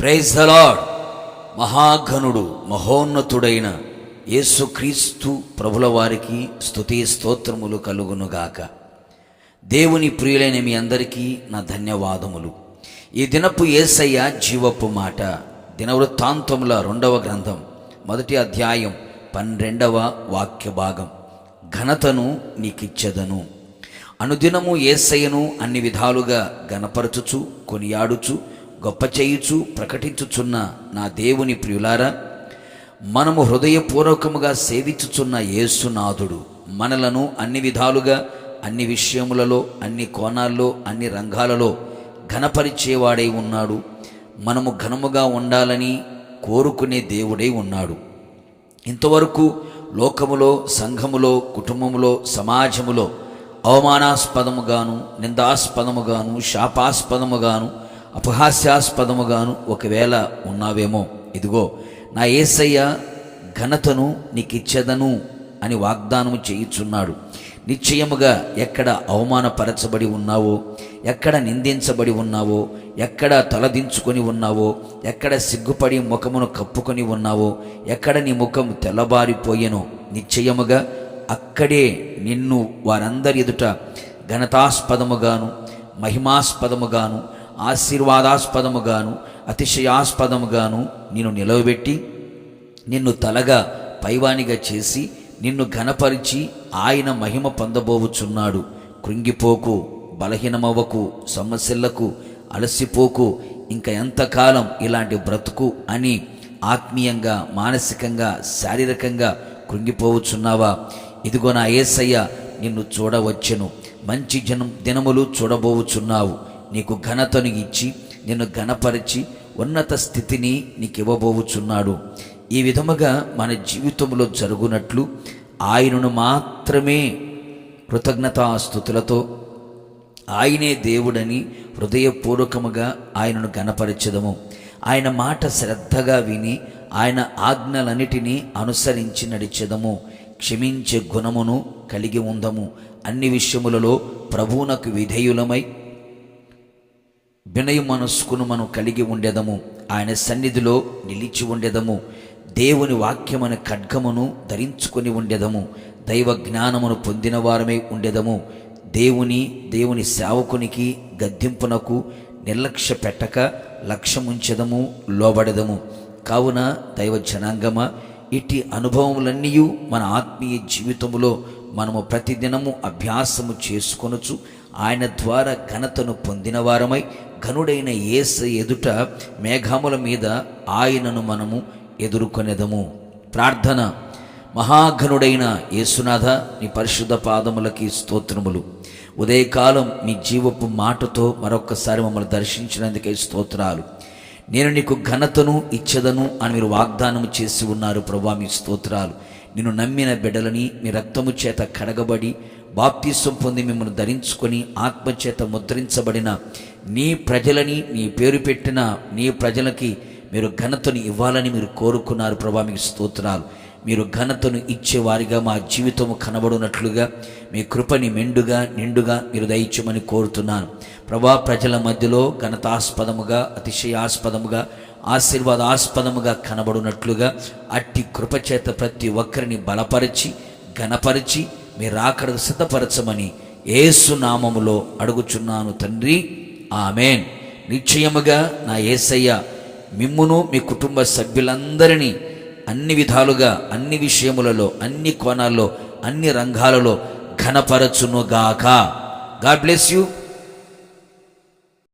Praise the Lord మహాఘనుడు మహోన్నతుడైన యేసుక్రీస్తు ప్రభుల వారికి స్తుతి స్తోత్రములు కలుగునుగాక దేవుని ప్రియులైన మీ అందరికీ నా ధన్యవాదములు. ఈ దినపు ఏసయ్య జీవపు మాట దినవృత్తాంతముల రెండవ గ్రంథం మొదటి అధ్యాయం పన్నెండవ వాక్య భాగం. ఘనతను నీకిచ్చెదను. అనుదినము ఏసయ్యను అన్ని విధాలుగా గనపరచుచు కొనియాడుచు గొప్ప చేయుచు ప్రకటించుచున్న నా దేవుని ప్రియులారా మనము హృదయపూర్వకముగా సేవించుచున్న యేసునాథుడు మనలను అన్ని విధాలుగా అన్ని విషయములలో అన్ని కోణాల్లో అన్ని రంగాలలో ఘనపరిచేవాడై ఉన్నాడు. మనము ఘనముగా ఉండాలని కోరుకునే దేవుడై ఉన్నాడు. ఇంతవరకు లోకములో సంఘములో కుటుంబములో సమాజములో అవమానాస్పదముగాను నిందాస్పదముగాను శాపాస్పదముగాను అపహాస్యాస్పదముగాను ఒకవేళ ఉన్నావేమో ఇదిగో నా ఏసయ్య ఘనతను నీకిచ్చెదను అని వాగ్దానము చేయుచున్నాడు. నిశ్చయముగా ఎక్కడ అవమానపరచబడి ఉన్నావో ఎక్కడ నిందించబడి ఉన్నావో ఎక్కడ తలదించుకొని ఉన్నావో ఎక్కడ సిగ్గుపడి ముఖమును కప్పుకొని ఉన్నావో ఎక్కడ నీ ముఖం తెల్లబారిపోయెనో నిశ్చయముగా అక్కడే నిన్ను వారందరి ఎదుట ఘనతాస్పదముగాను మహిమాస్పదముగాను ఆశీర్వాదాస్పదముగాను అతిశయాస్పదముగాను నిన్ను నిలవబెట్టి నిన్ను తలగా పైవానిగా చేసి నిన్ను ఘనపరిచి ఆయన మహిమ పొందబోవుచున్నాడు. కృంగిపోకు బలహీనమవ్వకు సమస్యలకు అలసిపోకు ఇంకా ఎంతకాలం ఇలాంటి బ్రతుకు అని ఆత్మీయంగా మానసికంగా శారీరకంగా కృంగిపోవచ్చున్నావా ఇదిగో నా ఏసయ్య నిన్ను చూడవచ్చును. మంచి జనం దినములు చూడబోవుచున్నావు. నీకు ఘనతను ఇచ్చి నిన్ను ఘనపరిచి ఉన్నత స్థితిని నీకు ఇవ్వబోవుచున్నాడు ఈ విధముగా మన జీవితంలో జరుగునట్లు ఆయనను మాత్రమే కృతజ్ఞతాస్థుతులతో ఆయనే దేవుడని హృదయపూర్వకముగా ఆయనను గణపరచదము ఆయన మాట శ్రద్ధగా విని ఆయన ఆజ్ఞలన్నిటినీ అనుసరించి నడిచెదము. క్షమించే గుణమును కలిగి ఉందము. అన్ని విషయములలో ప్రభువునకు విధేయులమై వినయ మనస్కును మనం కలిగి ఉండేదము. ఆయన సన్నిధిలో నిలిచి ఉండేదము. దేవుని వాక్యమని ఖడ్గమును ధరించుకొని ఉండేదము. దైవ జ్ఞానమును పొందిన వారమే ఉండేదము. దేవుని దేవుని సేవకునికి గద్దింపునకు నిర్లక్ష్య పెట్టక లక్ష్యముంచెదము లోబడదము. కావున దైవ జనాంగమ ఇట్టి అనుభవములన్నీ మన ఆత్మీయ జీవితములో మనము ప్రతిదినము అభ్యాసము చేసుకొనొచ్చు ఆయన ద్వారా ఘనతను పొందిన వారమై ఘనుడైన ఏస ఎదుట మేఘముల మీద ఆయనను మనము ఎదుర్కొనేదము. ప్రార్థన. మహాఘనుడైన యేసునాథ నీ పరిశుద్ధ పాదములకి స్తోత్రములు. ఉదయకాలం మీ జీవపు మాటతో మరొక్కసారి మమ్మల్ని దర్శించినందుకే స్తోత్రాలు. నేను నీకు ఘనతను ఇచ్చదను అని మీరు వాగ్దానం చేసి ఉన్నారు ప్రభా మీ స్తోత్రాలు. నిన్ను నమ్మిన బిడ్డలని మీ రక్తము చేత కడగబడి బాప్తీసం పొంది మిమ్మల్ని ధరించుకొని ఆత్మచేత ముద్రించబడిన నీ ప్రజలని నీ పేరు పెట్టిన నీ ప్రజలకి మీరు ఘనతను ఇవ్వాలని మీరు కోరుకున్నారు ప్రభా మీకు స్తోత్రాలు. మీరు ఘనతను ఇచ్చేవారిగా మా జీవితము కనబడినట్లుగా మీ కృపని మెండుగా నిండుగా మీరు దయచమని కోరుతున్నాను. ప్రభా ప్రజల మధ్యలో ఘనతాస్పదముగా అతిశయాస్పదముగా ఆశీర్వాదాస్పదముగా కనబడినట్లుగా అట్టి కృపచేత ప్రతి ఒక్కరిని బలపరిచి ఘనపరిచి మీరు ఆకడకు సిద్ధపరచమని ఏసు నామములో అడుగుచున్నాను తండ్రి. ఆమెన్. నిశ్చయముగా నా ఏసయ్య మిమ్మును మీ కుటుంబ సభ్యులందరినీ అన్ని విధాలుగా అన్ని విషయములలో అన్ని కోణాల్లో అన్ని రంగాలలో ఘనపరచునుగాక. God bless you.